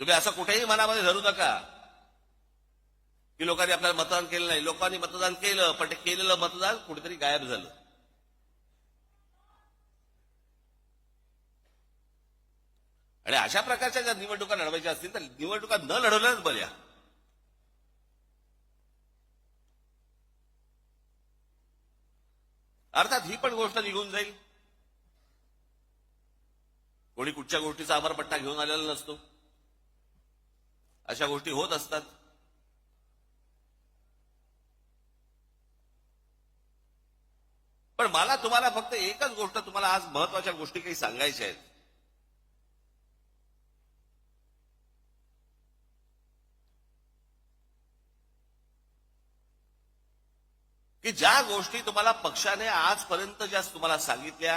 तुम्ही असं कुठेही मनामध्ये धरू नका. की लोकांनी आपल्याला मतदान केलं नाही. लोकांनी मतदान केलं पण ते केलेलं मतदान कुठेतरी गायब झालं. आणि अशा प्रकारच्या जर निवडणुका लढवायच्या असतील तर निवडणुका न लढवल्याच बऱ्या. अर्थात ही पण गोष्ट निघून जाईल. कोणी कुठच्या गोष्टीचा अमरपट्टा घेऊन आलेला नसतो. अशा गोष्टी होत असतात. पण मला तुम्हाला फक्त एकच गोष्ट तुम्हाला आज महत्त्वाच्या गोष्टी काही सांगायच्या आहेत. की ज्या गोष्टी तुम्हाला पक्षाने आजपर्यंत ज्या तुम्हाला सांगितल्या